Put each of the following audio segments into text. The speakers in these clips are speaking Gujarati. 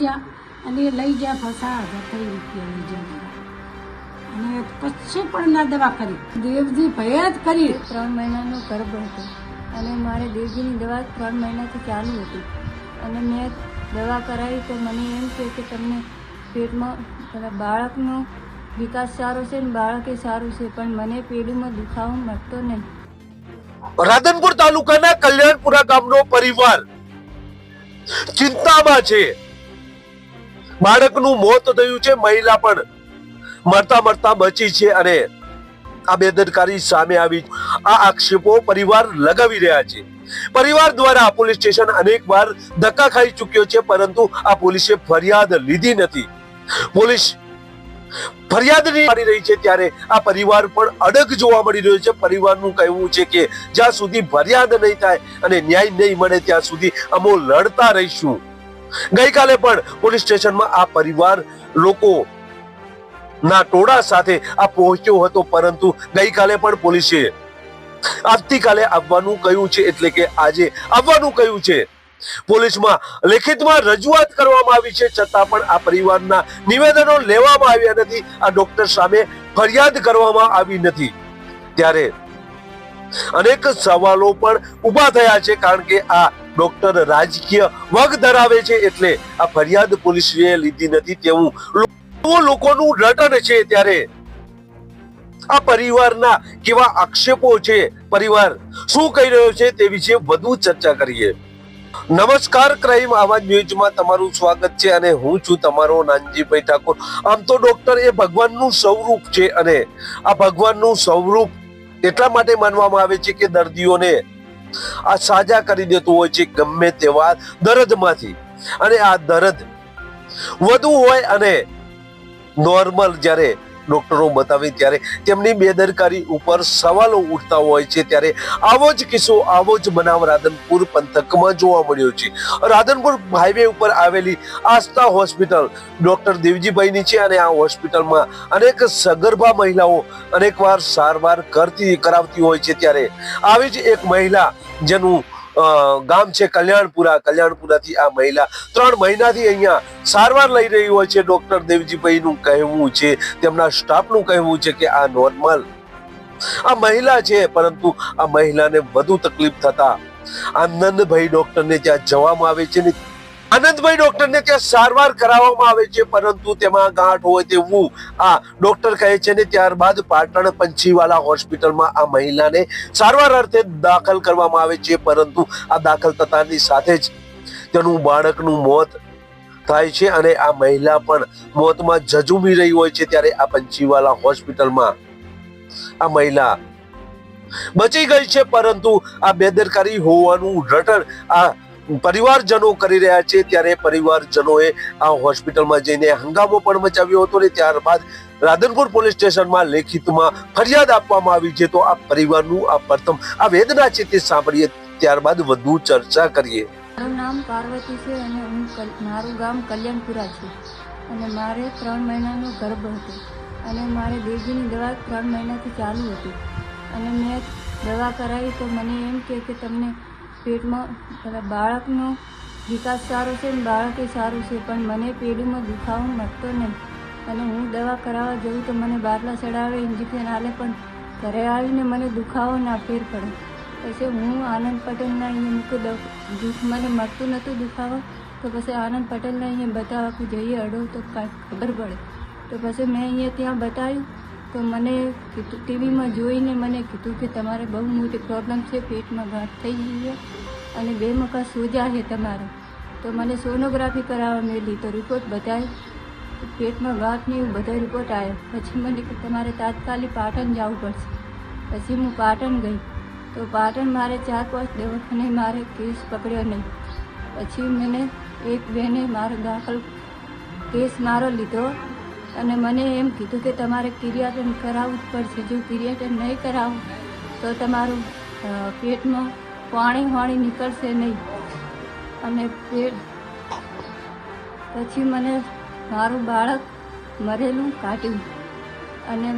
ગયા અને એ લઈ ગયા ફસા હજાર કઈ રૂપિયા લઈ ગયા અને કશું પણ ના દવા કરી. દેવજી ભય જ કરી. ત્રણ મહિનાનો ગર્ભ હતો અને મારે દેવજીની દવા ત્રણ મહિનાથી ચાલુ હતી. અને મેં દવા કરાવી તો મને એમ છે કે તમને પેટમાં પેલા બાળકનો વિકાસ સારો છે ને બાળક એ સારું છે પણ મને પેડુમાં દુખાવો મળતો નહીં. રાધનપુર તાલુકાના કલ્યાણપુરા ગામનો પરિવાર ચિંતામાં છે. બાળકનું મોત થયું છે, મહિલા પણ મરતા મરતા બચી છે અને આ બેદરકારી સામે આવી આ આક્ષેપો પરિવાર લગાવી રહ્યા છે. પરિવાર દ્વારા પોલીસ સ્ટેશન અનેક વાર ધક્કા ખાઈ ચૂક્યો છે, પરંતુ આ પોલીસે ફરિયાદ લીધી નથી. પોલીસ ફરિયાદ નહીં કરી રહી છે, ત્યારે આ પરિવાર પણ અડગ જોવા મળી રહ્યો છે. પરિવારનું કહેવું છે કે જ્યાં સુધી ફરિયાદ નહીં થાય અને ન્યાય નહીં મળે, ત્યાં સુધી અમો લડતા રહીશું. ગઈકાલે પણ પોલીસ સ્ટેશનમાં આ પરિવાર લોકો ના ટોળા સાથે આ પહોંચ્યો હતો, પરંતુ ગઈકાલે પણ પોલીસે આવતીકાલે આવવાનું કહ્યું છે, એટલે કે આજે આવવાનું કહ્યું છે. પોલીસમાં લેખિતમાં રજૂઆત કરવામાં આવી છે, છતાં પણ આ પરિવારના નિવેદનો લેવામાં આવ્યા નથી, આ ડોક્ટર સામે ફરિયાદ કરવામાં આવી નથી. ત્યારે અનેક સવાલો પણ ઊભા થયા છે, કારણ કે આ ડોક્ટર રાજકીય વગ ધરાવે છે એટલે આ ફરિયાદ પોલીસે લીધી નથી. તેવું લોકોનું રટન છે ત્યારે. આ પરિવારના કેવા આક્ષેપો છે પરિવાર? શું કહી રહ્યો છે તે વિશે વધુ ચર્ચા કરીએ. નમસ્કાર, ક્રાઇમ આવાજ ન્યૂઝમાં તમારું સ્વાગત છે અને હું છું તમારો નાનજીભાઈ ઠાકોર. આમ તો ડોક્ટર એ ભગવાનનું સ્વરૂપ છે અને આ ભગવાનનું સ્વરૂપ એટલા માટે માનવામાં આવે છે કે દર્દીઓને આ સાજા કરી દેતું હોય છે ગમે તેવા દર્દમાંથી અને આ દર્દ વધુ હોય અને નોર્મલ જ્યારે ડોક્ટરો બતાવે ત્યારે તેમની બેદરકારી ઉપર સવાલો ઉઠતા હોય છે ત્યારે આવો જ કિસ્સો, આવો જ બનાવ રાધનપુર પંથકમાં જોવા મળ્યો છે. રાધનપુર હાઈવે ઉપર આવેલી આસ્થા હોસ્પિટલ ડોક્ટર દેવજીભાઈની છે અને આ હોસ્પિટલમાં અનેક સગર્ભા મહિલાઓ અનેકવાર સારવાર કરતી, કરાવતી હોય છે ત્યારે આવી જ એક મહિલા જેનું ગામ છે કલ્યાણપુરા. કલ્યાણપુરાથી આ મહિલા ત્રણ મહિનાથી અહીંયા સારવાર લઈ રહી હોય છે. ડોક્ટર દેવજીભાઈનું કહેવું છે, તેમના સ્ટાફનું કહેવું છે કે આ નોર્મલ. આ મહિલા છે, પરંતુ આ મહિલાને વધુ તકલીફ થતા આનંદભાઈ ડોક્ટરને ત્યાં જવામાં આવે છે ને આનંદભાઈ ડોક્ટરને ત્યાં સારવાર કરાવવામાં આવે છે, પરંતુ તેમાં ગાંઠ હોય તેવું. આ ડોક્ટર કહે છે ને, ત્યારબાદ પાટણ પંચીવાલા હોસ્પિટલમાં આ મહિલાને સારવાર અર્થે દાખલ કરવામાં આવે છે, પરંતુ આ દાખલ થતાની સાથે જ તેનું બાળકનું મોત થાય છે અને આ મહિલા પણ મોતમાં જજુમી રહી હોય છે ત્યારે આ પંચીવાલા હોસ્પિટલમાં આ મહિલા બચી ગઈ છે, પરંતુ આ બેદરકારી હોવાનું રટણ આ પરિવારજનો કરી રહ્યા છે ત્યારે પરિવારજનોએ આ હોસ્પિટલમાં જઈને હંગામો પણ મચાવ્યો હતો ને ત્યારબાદ રાધનપુર પોલીસ સ્ટેશનમાં લેખિતમાં ફરિયાદ આપવામાં આવી છે. તો આ પરિવારનું આ પ્રથમ આ વેદના છે તે સાંભળીએ ત્યારબાદ વધુ ચર્ચા કરીએ. મારું નામ પાર્વતી છે અને હું મારું ગામ કલ્યાણપુરા છે. અને મારે ત્રણ મહિનાનો ગર્ભ હતો. અને મારે દેવજીની દવા ત્રણ મહિનાથી ચાલુ હતી. અને મેં દવા કરાવી તો મને એમ કે તમને પેટમાં પેલા બાળકનો વિકાસ સારો છે ને બાળક સારું છે, પણ મને પેઢીમાં દુખાવો મળતો નહીં. અને હું દવા કરાવવા જઉં તો મને બાટલા ચડાવે, ઇન્જેક્શન આલે, પણ ઘરે આવીને મને દુખાવો ના ફેર પડે. પછી હું આનંદ પટેલના અહીંયા મૂકું દુઃખ મને મળતું નહોતું દુખાવો, તો પછી આનંદ પટેલને અહીંયા બતાવવા જઈએ અડો તો કાંઈક ખબર પડે. તો પછી મેં અહીંયા ત્યાં બતાવ્યું. તો મને કીધું, ટીવીમાં જોઈને મને કીધું કે તમારે બહુ મોટી પ્રોબ્લેમ છે, પેટમાં ગાંઠ થઈ ગઈ છે અને બે મકા સોજા છે તમારે. તો મને સોનોગ્રાફી કરાવવા મેલી તો રિપોર્ટ બધાય પેટમાં ગાંઠને એવું બધા રિપોર્ટ આવ્યો. પછી મને કે તમારે તાત્કાલિક પાટણ જવું પડશે. પછી હું પાટણ ગઈ. તો પાટણ મારે ચાર પાંચ દવાખાને મારે કેસ પકડ્યો નહીં. પછી મને એક બેને મારો દાખલ કેસ મારો લીધો. અને મને એમ કીધું કે તમારે કિરિયાટન કરાવવું જ પડશે. જો કિરિયાટન નહીં કરાવું, તો તમારું પેટમાં પાણી વાણી નીકળશે નહીં. અને પેટ, પછી મને મારું બાળક મરેલું કાઢ્યું. અને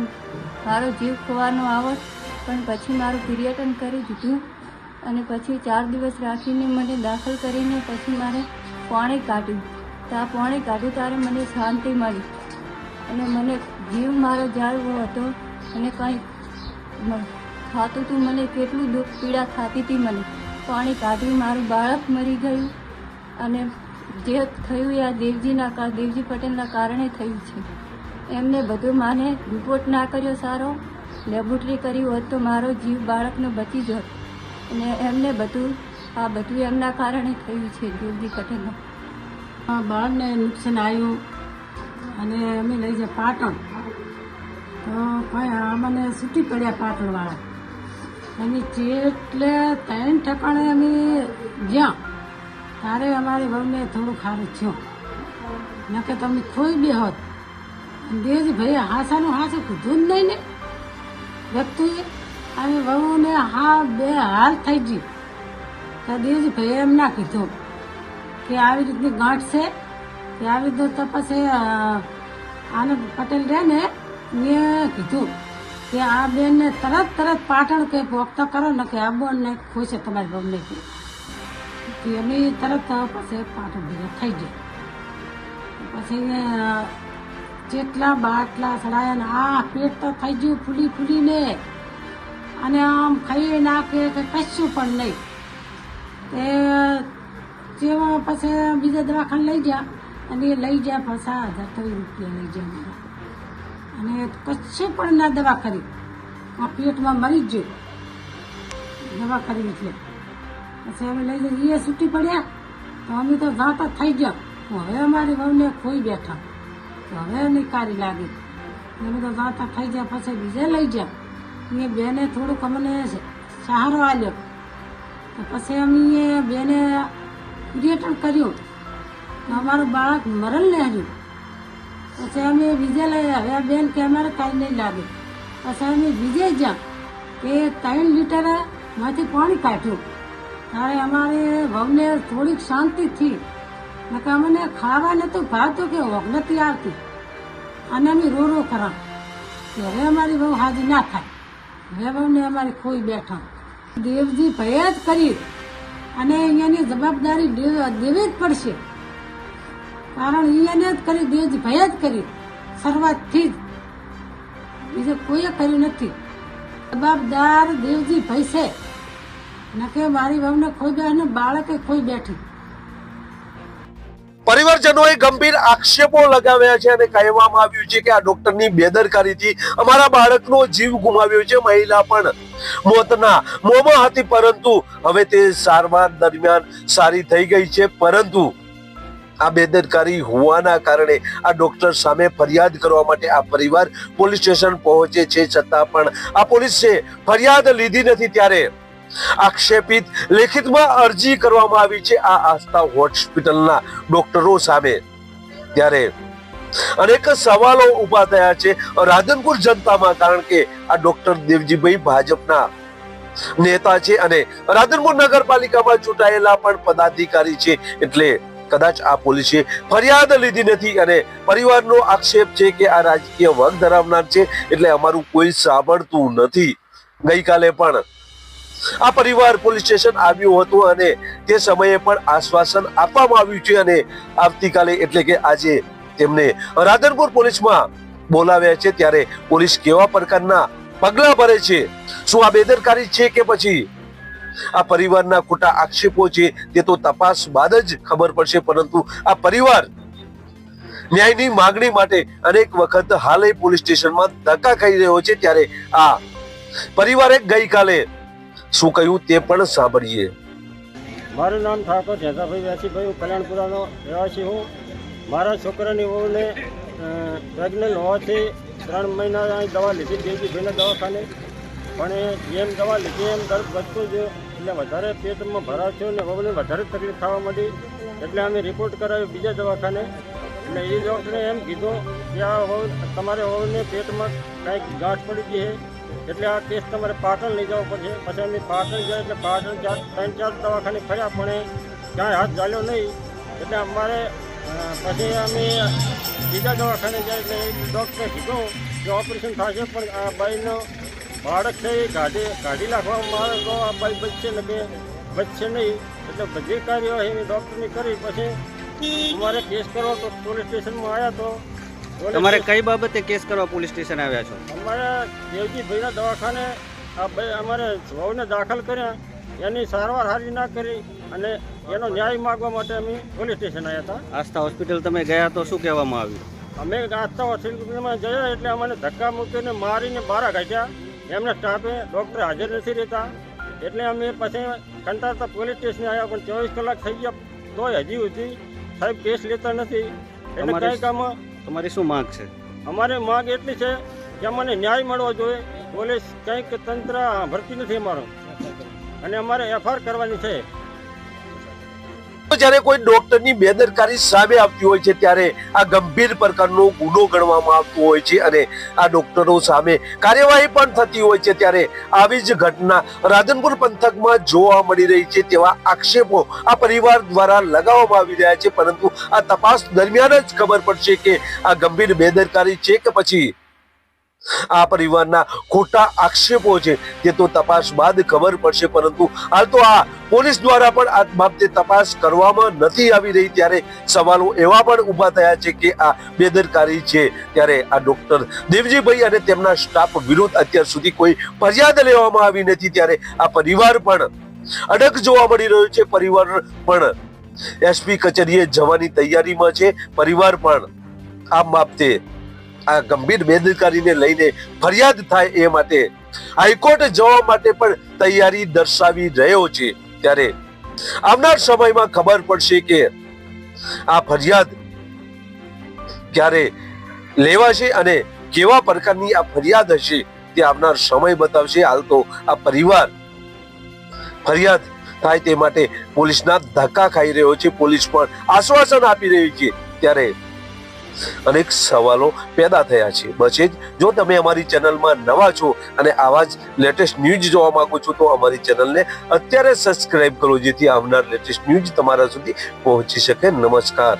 મારો જીવ ખોવાનો આવત, પણ પછી મારું પીરિયટન કરી દીધું. અને પછી ચાર દિવસ રાખીને મને દાખલ કરીને પછી મારે પાણી કાઢ્યું. તો આ પાણી કાઢ્યું, ત્યારે મને શાંતિ મળી. અને મને જીવ મારો જાળવો હતો અને કંઈ ખાતું હતું મને કેટલું દુઃખ પીડા થતી હતી મને. પાણી કાઢ્યું, મારું બાળક મરી ગયું અને જે થયું એ આ દેવજીના દેવજી પટેલના કારણે થયું છે. એમને બધું માને, રિપોર્ટ ના કર્યો સારો, લેબોરેટરી કરી હોત તો મારો જીવ બાળકનો બચી જોત. અને એમને બધું, આ બધું એમના કારણે થયું છે, દેવજી પટેલનું. આ બાળને નુકસાન આવ્યું અને અમે લઈ જાય પાટણ. તો અમને છૂટી પડ્યા પાટણવાળા. અમે એટલે ત્રણ ઠેકાણે અમે ગયા, ત્યારે અમારી વહુને થોડું ખારું થયું. નકે તમે ખોઈ બે હોત. દેવજી ભાઈ હાસાનું હાસું કીધું જ નહીં ને. વ્યક્તિએ અમે વહુને હા બે હાલ થઈ ગઈ. તો દેવજી ભાઈ એમ ના કીધું કે આવી રીતની ગાંઠ છે. કે ತಪಸ್ಸೆ આનંદ પટેલ રહે ને, મેં કીધું કે આ બેનને તરત તરત પાટણ કે પોખતા કરો, ને કે આ બોન ને ખુશ તમારી બમને કે અમે તરત પછી પાટણ ભેગા થઈ ગયા પછી જેટલા બાટલા સડાયા ને આ પેટ તો થઈ ગયું ફૂલી ફૂલીને. અને આમ ખાઈ નાખે કે કશું પણ નહીં. તે, જેવા પછી બીજા દવાખાને લઈ ગયા. અને એ લઈ જ્યાં પૈસા હજાર તો રૂપિયા લઈ જાય મારા અને કશે પણ ના દવા કરી. આ પેટમાં મરી જ ગયું. દવા કરી એટલે. પછી અમે લઈ જઈએ એ છૂટી પડ્યા. તો અમે તો જાતા થઈ ગયા. હવે અમારી વહુને ખોઈ બેઠા. તો હવે નિકારી લાગી. અમે તો જાતા થઈ ગયા. પછી બીજે લઈ ગયા. એ બેને થોડુંક અમને સહારો આલ્યો તો પછી અમે બેને ક્રિએટર કર્યું. અમારું બાળક મરણ હજુ પછી અમે બીજે લઈ હવે બેન કે અમારે કાંઈ નહીં લાગે. પછી અમે બીજે જ્યાં, એ ત્રણ લીટરમાંથી પાણી કાઢ્યું. ત્યારે અમારે વહુને થોડીક શાંતિ થઈ. નકે અમને ખાવા તો ભાવતું કે ઓગ નથી આવતી. અને અમે રો રો કરા કે હવે અમારી બહુ હાજી ના થાય. હવે બહુને અમારી ખોઈ બેઠા. દેવજી ભય જ કરી. અને અહીંયાની જવાબદારી દેવી જ પડશે. કારણ એને જ કરી દેવજી ભય જ કરી. શરૂઆતથી જ. બીજે કોઈએ કર્યું નથી. જવાબદાર દેવજી ભય છે. નકે મારી બહુને ખોઈ બેઠી અને બાળકે ખોઈ બેઠી. પરિવારજનોએ ગંભીર આક્ષેપો લગાવ્યા છે અને કહેવામાં આવ્યું છે કે આ ડોક્ટરની બેદરકારીથી અમારા બાળકનો જીવ ગુમાવ્યો છે, મહિલા પણ. મોતના મોમાં હતી, પરંતુ હવે તે સારવાર દરમિયાન સારી થઈ ગઈ છે, પરંતુ આ બેદરકારી હોવાના કારણે આ ડોક્ટર સામે ફરિયાદ કરવા માટે આ પરિવાર પોલીસ સ્ટેશન પહોંચે છે, છતાં પણ આ પોલીસે ફરિયાદ લીધી નથી ત્યારે. આક્ષેપિત લેખિતમાં અરજી કરવામાં આવી છે આ આસ્થા હોસ્પિટલના ડોક્ટરો સામે. ત્યારે અનેક સવાલો ઊભા થયા છે રાધનપુર જનતામાં, કારણ કે આ ડોક્ટર દેવજીભાઈ ભાજપના નેતા છે અને રાધનપુર નગરપાલિકામાં ચૂંટાયેલા પણ પદાધિકારી છે. એટલે કદાચ આ પોલીસે ફરિયાદ લીધી નથી અને પરિવારનો આક્ષેપ છે કે આ રાજકીય વર્ગ ધરાવનાર છે એટલે અમારું કોઈ સાંભળતું નથી. ગઈકાલે પણ આ પરિવાર પોલીસ સ્ટેશન આવ્યું હતું અને તે સમયે પણ આશ્વાસન આપવામાં આવ્યું છે અને આવતીકાલે એટલે કે આજે તેમને રાધનપુર પોલીસમાં બોલાવ્યા છે ત્યારે પોલીસ કેવા પ્રકારના પગલા ભરે છે? શું આ બેદરકારી છે કે પછી આ પરિવારના ખોટા આક્ષેપો છે તે તો તપાસ બાદ જ ખબર પડશે, પરંતુ આ પરિવાર ન્યાયની માંગણી માટે અનેક વખત હાલે પોલીસ સ્ટેશનમાં ધક્કા ખાઈ રહ્યો છે ત્યારે આ પરિવારે ગઈકાલે શું કહ્યું તે પણ સાંભળીએ. મારું નામ ઠાકોર જેઠાભાઈ વ્યાસીભાઈ, હું કલ્યાણપુરાનો રહેવાસી હું. મારા છોકરાની વહુને પ્રેગ્નન્ટ હોવાથી ત્રણ મહિના દવા લીધી દેવીભાઈના દવાખાને. પણ એ જેમ દવા લીધી, એમ ગર્ભ વધતું જ એટલે વધારે પેટમાં ભરાવ થયો ને વહુને વધારે તકલીફ થવા માંડી. એટલે અમે રિપોર્ટ કરાવ્યો બીજા દવાખાને. એટલે એ ડૉક્ટરે એમ કીધું કે આ હોવ તમારે હોવને પેટમાં કાંઈક ગાંઠ પડી ગઈ છે. એટલે આ કેસ તમારે પાટણ લઈ જવો પડશે. પછી અમે પાટણ ગયા એટલે પાટણ ચાર, ત્રણ, ચાર દવાખાને ફર્યા, પણ ક્યાંય હાથ ચાલ્યો નહીં. એટલે અમારે પછી અમે બીજા દવાખાને ગયા એટલે ડૉક્ટરે કીધું કે ઓપરેશન થશે, પણ આ બાઈનો બાળક છે એ કાઢી કાઢી નાખવામાં આવે તો આ ભાઈ બચશે ને કે બચશે નહીં એટલે બધી કાર્યવાહી ડૉક્ટરની કરી પછી અમારે કેસ કરવો તો પોલીસ સ્ટેશનમાં આવ્યા તો તમારે કઈ બાબતે કેસ કરવા પોલીસ સ્ટેશન આવ્યા છો? અમારે દેવજીભાઈના દવાખાને આ ભાઈ અમારે વહુને દાખલ કર્યા. એની સારવાર હારી ના કરી અને એનો ન્યાય માગવા માટે અમે પોલીસ સ્ટેશન આવ્યા હતા. આસ્થા હોસ્પિટલ તમે ગયા તો શું કહેવામાં આવ્યું? અમે આસ્થા હોસ્પિટલમાં ગયા એટલે અમને ધક્કા મૂકીને મારીને બહાર કાઢ્યા. એમના સ્ટાફે ડૉક્ટર હાજર નથી રહેતા. એટલે અમે પછી કંટાળતા પોલીસ સ્ટેશને આવ્યા પણ ચોવીસ કલાક થઈ ગયા. તોય હજી સુધી સાહેબ કેસ લેતા નથી. એટલે કઈ કામ તમારી શું માંગ છે? અમારે માંગ એટલી છે કે અમને ન્યાય મળવો જોઈએ. પોલીસ કંઈક તંત્ર ભરતી નથી અમારો. અને અમારે એફઆર કરવાની છે. જ્યારે કોઈ ડોક્ટરની બેદરકારી સામે આવતી હોય છે, ત્યારે આ ગંભીર પ્રકારનો ગુનો ગણવામાં આવતો હોય છે અને આ ડોક્ટરો સામે કાર્યવાહી પણ થતી હોય છે. ત્યારે આવી જ ઘટના રાધનપુર પંથકમાં જોવા મળી રહી છે તેવા આક્ષેપો આ પરિવાર દ્વારા લગાવવામાં આવી રહ્યા છે. પરંતુ આ તપાસ દરમિયાન જ ખબર પડશે કે આ ગંભીર બેદરકારી છે કે પછી આ પરિવારના ખોટા આક્ષેપો છે તે તો તપાસ બાદ ખબર પડશે, પરંતુ હાલ તો આ પોલીસ દ્વારા પણ આ બાબતે તપાસ કરવામાં નથી આવી રહી. ત્યારે સવાલો એવા પણ ઊભા થયા છે કે આ બેદરકારી છે. ત્યારે આ ડોક્ટર દેવજીભાઈ અને તેમના સ્ટાફ વિરુદ્ધ અત્યાર સુધી કોઈ ફરિયાદ લેવામાં આવી નથી. ત્યારે આ પરિવાર પણ અડગ જોવા મળી રહ્યો છે. પરિવાર પણ એસપી કચેરીએ જવાની તૈયારીમાં છે. પરિવાર પણ આ બાબતે આ ગંભીર બેદરકારીને લઈને ફરિયાદ થાય એ માટે હાઈકોર્ટ જવા માટે પણ તૈયારી દર્શાવી રહ્યો છે. ત્યારે આવનાર સમયમાં ખબર પડશે કે આ ફરિયાદ ક્યારે લેવાશે અને કેવા પ્રકારની આ ફરિયાદ હશે તે આવનાર સમય બતાવશે. હાલ તો આ પરિવાર ફરિયાદ થાય તે માટે પોલીસના ધક્કા ખાઈ રહ્યો છે. પોલીસ પણ આશ્વાસન આપી રહી છે. ત્યારે અનેક સવાલો પેદા થયા છે. એ જ જો તમે અમારી ચેનલમાં નવા છો અને આવા જ લેટેસ્ટ ન્યૂઝ જોવા માંગો છો, તો અમારી ચેનલને અત્યારે સબસ્ક્રાઇબ કરો, જેથી આવનાર લેટેસ્ટ ન્યૂઝ તમારા સુધી પહોંચી શકે. નમસ્કાર.